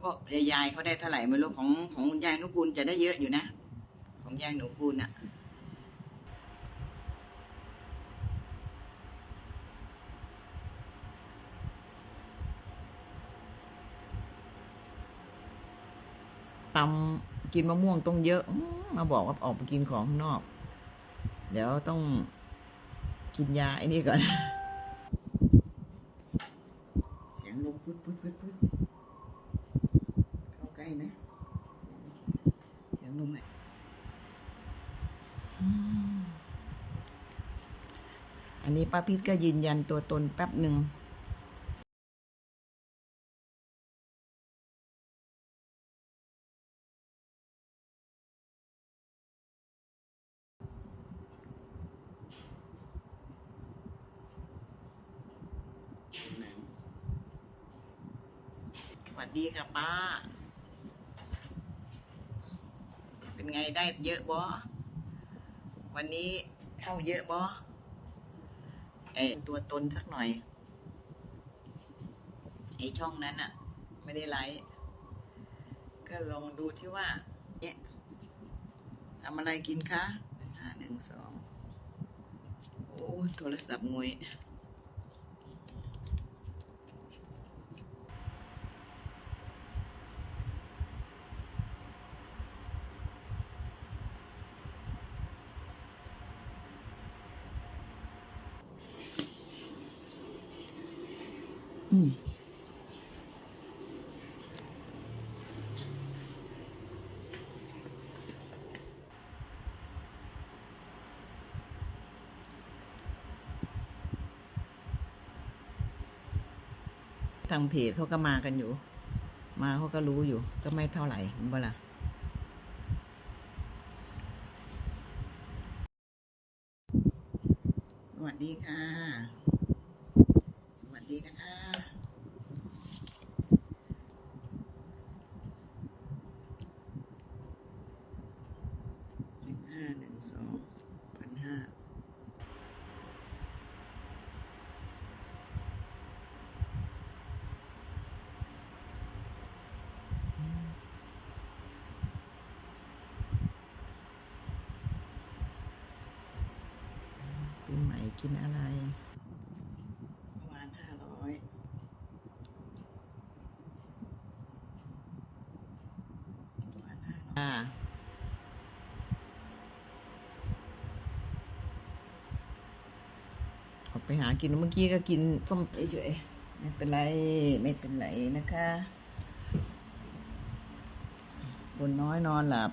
เพราะยายเขาได้เท่าไหร่ไม่รู้ของของคุณยายนุกูลจะได้เยอะอยู่นะ ของยายหนูกูลอะตำกินมะม่วงต้องเยอะอื้อมาบอกว่าออกไปกินของข้างนอก เดี๋ยวต้องกินยาไอ้นี่ก่อน เสียงลมฟึดฟึดฟึดฟึดเข้าใกล้ไหมเสียงลมไหน อันนี้ป้าพิษก็ยืนยันตัวตนแป๊บหนึ่งสวัสดีค่ะป้า เป็นไงได้เยอะบอวันนี้เข้าเยอะบอ ไอตัวตนสักหน่อยไอช่องนั้นอะไม่ได้ไลค์ก็ลองดูที่ว่าเนี่ยทำอะไรกินคะหนึ่งสองโอ้โทรศัพท์งวย ทางเพจเขาก็มากันอยู่ มาเขาก็รู้อยู่ ก็ไม่เท่าไหร่เวลาสวัสดีค่ะ สวัสดีนะคะหนึ่งห้าหนึ่งสองพันห้า ปีใหม่กินอะไรประมาณห้าร้อยประมาณห้าร้อยอ่าออกไปหากินเมื่อกี้ก็กินส้มเฉยๆไม่เป็นไร ไม่เป็นไรนะคะคนน้อยนอนหลับ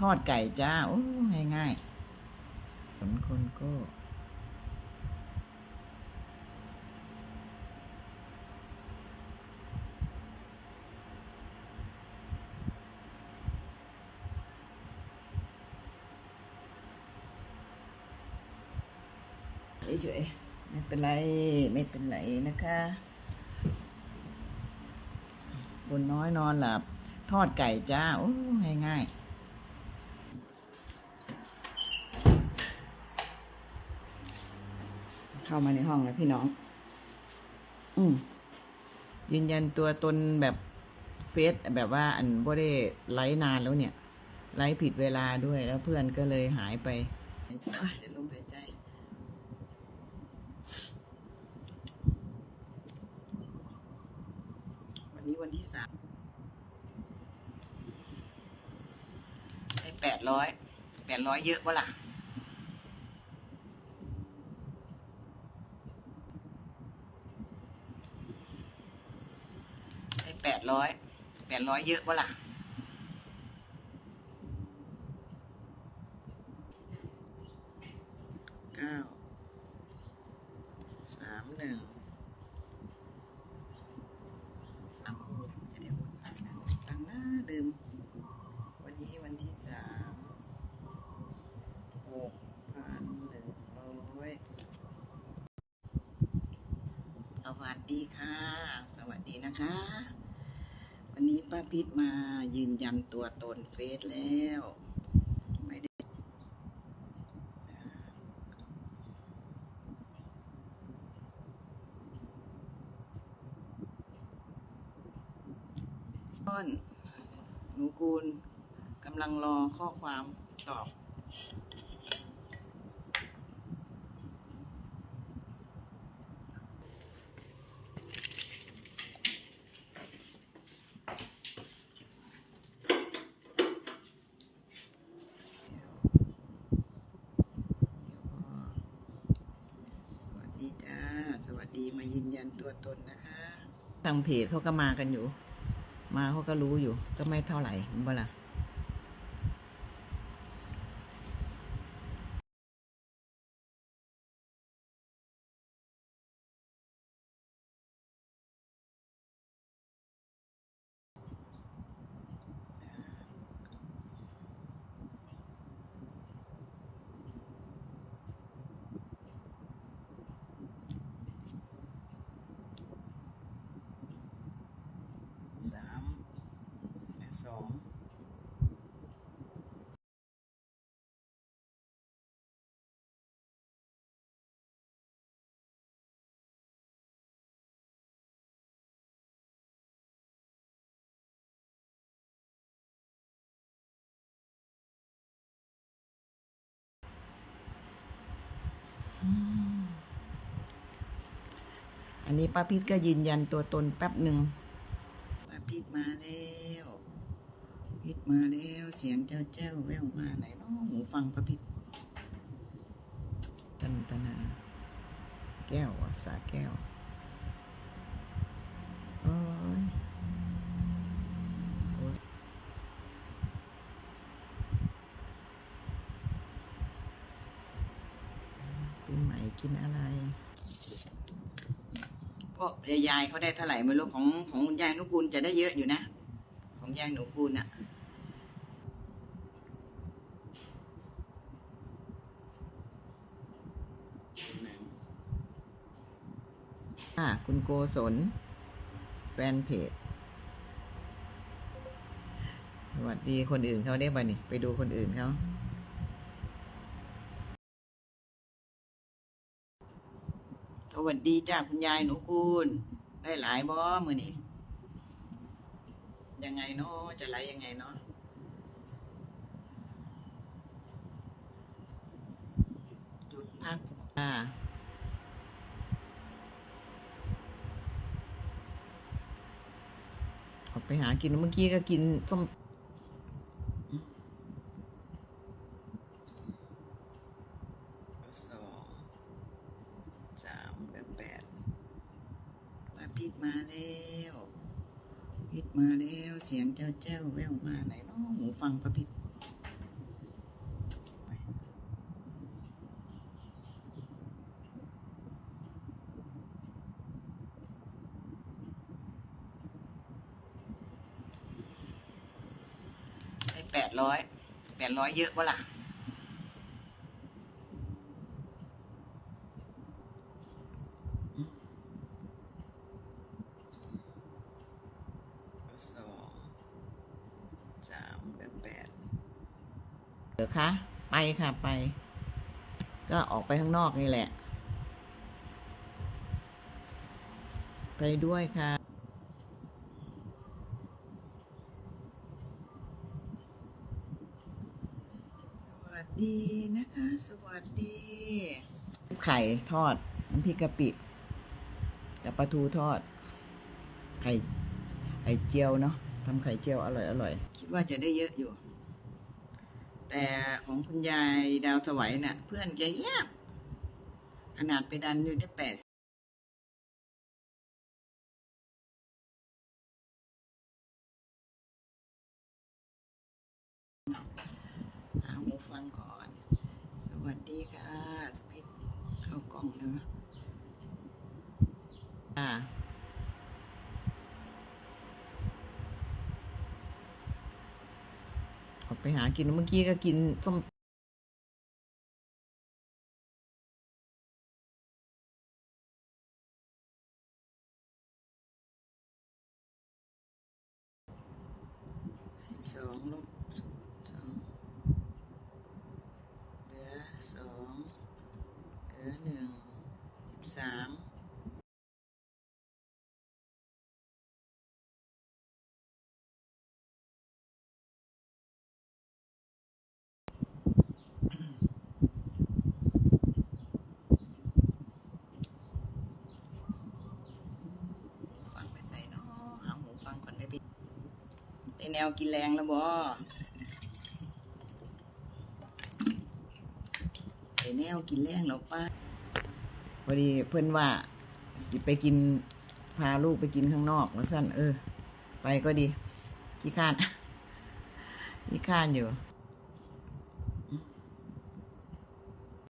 ทอดไก่จ้า โอ้ง่ายง่ายๆผลคนก็ เฉยๆไม่เป็นไรไม่เป็นไรนะคะคนน้อยนอนหลับ ทอดไก่จ้า โอ้ง่ายง่ายเข้ามาในห้องแล้วพี่น้อง อืมยืนยันตัวตนแบบเฟซแบบว่าอันบ่ได้ไลฟ์นานแล้วเนี่ย ไลฟ์ผิดเวลาด้วยแล้วเพื่อนก็เลยหายไปอะเดี๋ยวลมหายใจ วั นี้วันที่สามได้แปดร้อยแปดร้อยเยอะปะล่ะได้แปดร้อยแปดร้อยเยอะปะล่ะเก้าสามหนึ่งเอาเดี๋ยวตั้งหน้าตั้งหน้าเดิม วันนี้วันที่สามหกพันหนึ่งร้อยส วัสดีค่ะ สวัสดีนะคะ วันนี้ป้าพิษมายืนยันตัวตนเฟซแล้ว ไม่ได้ ต้นหนูกูลกำลังรอข้อความตอบ สวัสดีจ้า สวัสดีมายืนยัน ตัวตนนะคะทางเพจเขาก็มากันอยู่ มาเขาก็รู้อยู่ ก็ไม่เท่าไหร่บ่ล่ะ สามและ สองอันนี้ป้าพิษก็ยืนยันตัวตนแป๊บหนึ่งป้าพิษมาแล้ว พิษมาแล้วเสียงเจ้าเจ้าแววมาไหนเนาะหูฟังป้าพิษตันตนา แก้วสาแก้วโอ้ยโอ้ยปีใหม่กินอะไรพวกยายเขาได้เท่าไหร่ไม่รู้ของของคุณยายนุกูลจะได้เยอะอยู่นะ ของยายหนูกูลอะ อ่าคุณโกศลแฟนเพจสวัสดีคนอื่นเขาได้ป่ะนี่ ไปดูคนอื่นเขาสวัสดีจ้าคุณยายหนูกูลได้หลายบ่มือนี่ยังไงเนาะจะไหลยังไงเนาะหยุดพักอ่าออก ไปหากินเมื่อกี้ก็กินส้มสองสามและแปดมาพิดมาแล้วพิดมาแล้ว เสียงเจ้าเจ้าแววมาไหนเนาะหูฟังพระพิด แปดร้อยแปดร้อยเยอะปะล่ะสองสามและแปดเดี๋ยวคะไปค่ะไป ก็ออกไปข้างนอกนี่แหละ ไปด้วยค่ะ สวัส ดีนะคะ สวัสดี ไข่ทอดน้ำพริกกะปิกับปลาทูทอด ไข่ไข่เจียวเนาะทำไข่เจียวอร่อยอร่อยคิดว่าจะได้เยอะอยู่ แต่ของคุณยายดาวสวัยน่ะ เพื่อนแกเงียบขนาดไปดันอยู่ได้แปด งก่อน สวัสดีค่ะสพิษเข้ากล้องแล้วนะอ่าออกไปหากินเมื่อกี้ก็กินส้มสิบสองลบศูนย์สองเหลือสองเหลือหนึ่งสิบสาม แนวกินแรงแล้วบ่ไอแนวกินแรงแล้วป้าพอดีเพื่อนว่าสิไปกินพาลูกไปกินข้างนอกแล้วสั้นเออ ไปก็ดีขี้ข้านขี้ข้านอยู่